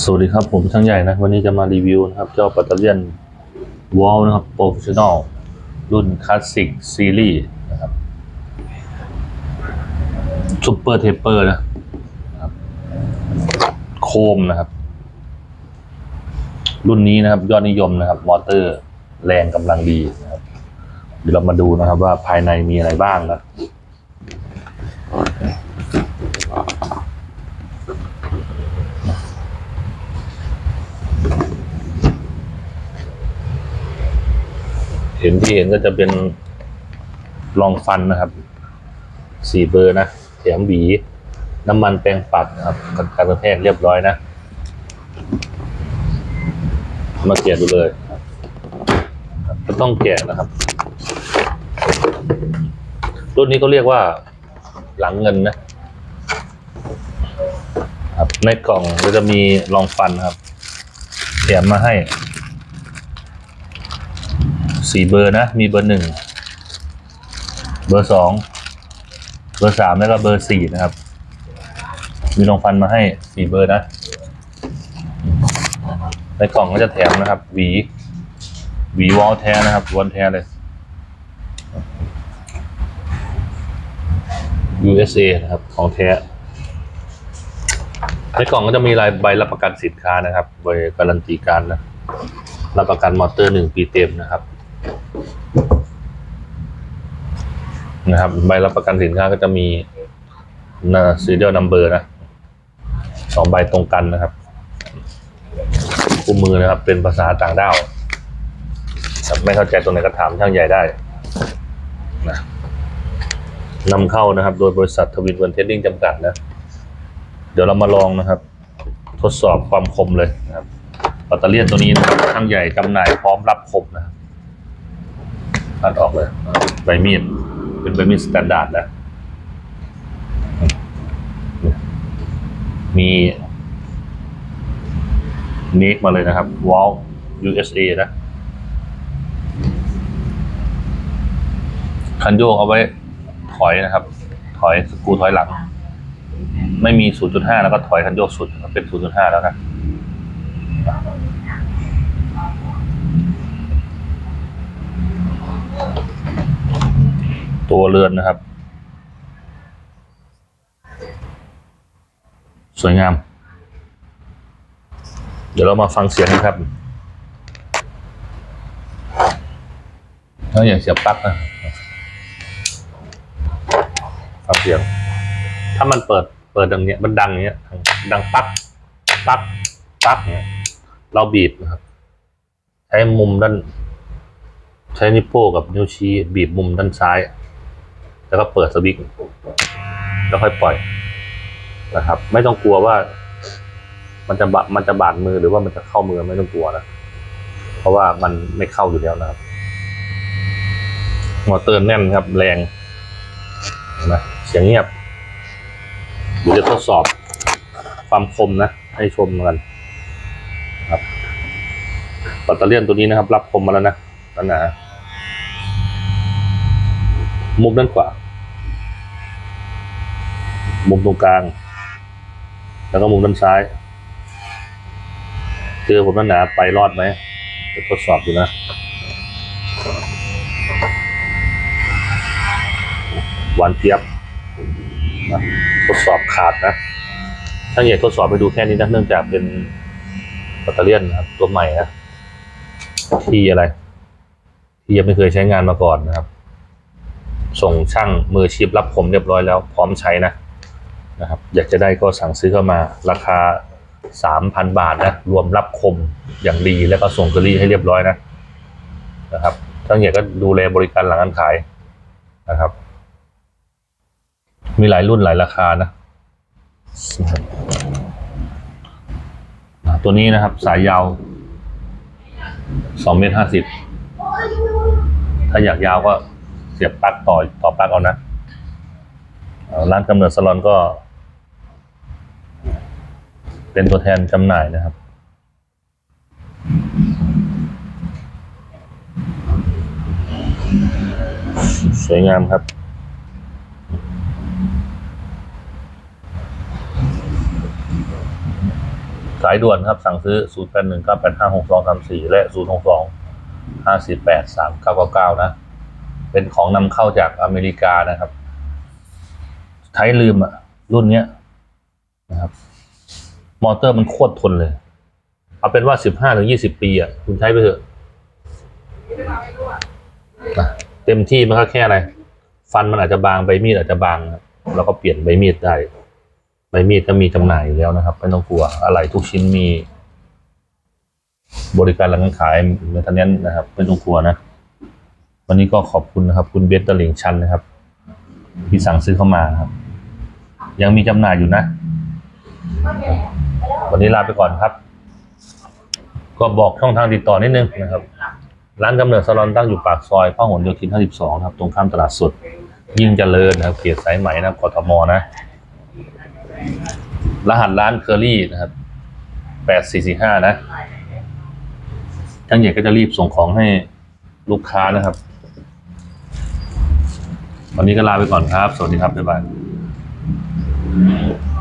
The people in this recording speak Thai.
สวัสดีครับผมช่างใหญ่นะวันนี้จะมารีวิวนะครับเจ้าปัตเตอร์เลียนวอลนะครับโปรเฟชชั่นอลรุ่นคลาสสิกซีรีส์นะครับซูเปอร์เทปเปอร์นะครับโคมนะครับ รุ่นนี้นะครับยอดนิยมนะครับ มอเตอร์แรงกำลังดีนะครับเดี๋ยวเรามาดูนะครับว่าภายในมีอะไรบ้างนะ เห็นที่เห็นก็จะเป็นรองฟันนะครับสี่เบอร์นะแถมหวีน้ำมันแปรงปัดนะครับกันการกระแทกเรียบร้อยนะ มาเกียดูเลยก็ต้องแกะนะครับรุ่นนี้ก็เรียกว่าหลังเงินนะครับในกล่องก็จะมีรองฟันครับแถมมาให้ สี่เบอร์นะ มีเบอร์หนึ่งเบอร์สองเบอร์สามแล้วก็เบอร์สี่นะครับ มีรองฟันมาให้สี่เบอร์นะในกล่องก็จะแถมนะครับ หวี หวีวอลแท้นะครับวอลแท้เลย USA นะครับ ของแท้ในกล่องก็จะมีลายใบรับประกันสินค้านะครับ ใบการันตีการนะรับประกันมอเตอร์หนึ่งปีเต็มนะครับ นะครับ ใบรับประกันสินค้าก็จะมีนะซีเรียลนัมเบอร์นะสองใบตรงกันนะครับคู่มือนะครับ เป็นภาษาต่างด้าวไม่เข้าใจตรงไหนก็ถามช่างใหญ่ได้นะนำเข้านะครับ โดยบริษัททวินเวันเทสติ้งจำกัดนะ เดี๋ยวเรามาลองนะครับ ทดสอบความคมเลยนะครับแบตเตอรี่ยนตัวนี้นะครับช่างใหญ่จำหน่ายพร้อมรับคมนะครับ ตัดออกเลย ใบมีด เป็นใบมีดสแตนดาร์ดนะมีเนกมาเลยนะครับวอล USA นะ คันโยกเอาไว้ถอยนะครับ ถอยสกูถอยหลัง ไม่มี 0.5 แล้วก็ถอยคันโยกสุด เป็น 0.5 แล้วนะ ตัวเรือนนะครับ สวยงาม เดี๋ยวเรามาฟังเสียงกันครับถ้าอย่างเสียบปลั๊กนะฟังเสียง ถ้ามันเปิดเปิดดังเนี้ยมันดังอย่างเงี้ย ดังปั๊กปั๊กปั๊กเนี้ยเราบีบนะครับ ใช้มุมด้าน ใช้นิ้วโป้งกับนิ้วชี้บีบมุมด้านซ้าย แล้วก็เปิดสวิตช์แล้วค่อยปล่อยนะครับ ไม่ต้องกลัวว่า มันจะบมันจะบาดมือหรือว่ามันจะเข้ามือไม่ต้องกลัวนะเพราะว่ามันไม่เข้าอยู่แล้วนะครับมอเตอร์แน่นครับ แรงนะเสียงเงียบเดี๋ยวจะทดสอบความคมนะ ให้ชมกันครับแบตเตอรี่ยนตัวนี้นะครับ รับคมมาแล้วนะนั่นนะมุมด้านขวา มุมตรงกลาง แล้วก็มุมด้านซ้ายเจอผมด้านหนาไปรอดไหมจะทดสอบดูนะ หวานเจี๊ยบทดสอบขาดนะช่างใหญ่ทดสอบไปดูแค่นี้นะเนื่องจากเป็นแบตเตอรี่ยนะครับตัวใหม่นะที่อะไรที่ยังไม่เคยใช้งานมาก่อนนะครับ ส่งช่างมือชีพรับผมเรียบร้อยแล้ว พร้อมใช้นะ นะครับอยากจะได้ก็สั่งซื้อเข้ามาราคาสามพันบาทนะรวมรับคมอย่างดีแล้วก็ส่งเกอรี่ให้เรียบร้อยนะนะครับทั้งใหญ่ก็ดูแลบริการหลังการขายนะครับ มีหลายรุ่นหลายราคานะ ตัวนี้นะครับสายยาวสองเมตรห้าสิบถ้าอยากยาวก็เสียบปลั๊กต่อต่อปลั๊กเอานะ ร้านกำเนิดสลอนก็ เป็นตัวแทนจำหน่ายนะครับ สวยงามครับสายด่วนครับ สั่งซื้อ 0 8 1 9 8 5 6 2 3 4 และ 0 6 2 5 4 8 3 9 9 9 นะ เป็นของนำเข้าจากอเมริกานะครับ ใช้ลืมอะรุ่นเนี้ยนะครับ มอเตอร์มันโคตรทนเลย เอาเป็นว่า15ถึง20ปีอะคุณใช้ไปเถอะนะเต็มที่มันก็แค่อะไร ฟันมันอาจจะบางใบมีดอาจจะบางเราก็เปลี่ยนใบมีดได้ใบมีดก็มีจำหน่ายอยู่แล้วนะครับไม่ต้องกลัวอะไรทุกชิ้นมี บริการหลังการขายเมทเนนนะครับไม่ต้องกลัวนะวันนี้ก็ขอบคุณนะครับ คุณเบสตะลิงชันนะครับ ที่สั่งซื้อเข้ามาครับ ยังมีจำหน่ายอยู่นะ วันนี้ลาไปก่อนครับ ก็บอกช่องทางติดต่อนิดนึงนะครับ ร้านกำเนิดซาลอนตั้งอยู่ปากซอยพหลโยธิน 52 นะครับ ตรงข้ามตลาดสดยิ่งเจริญนะครับ เขตสายไหมนะครับกทมนะ รหัสร้านเคอรี่นะครับ 8445 นะช่างใหญ่ก็จะรีบส่งของให้ลูกค้านะครับ วันนี้ก็ลาไปก่อนครับ สวัสดีครับ บ๊ายบาย No.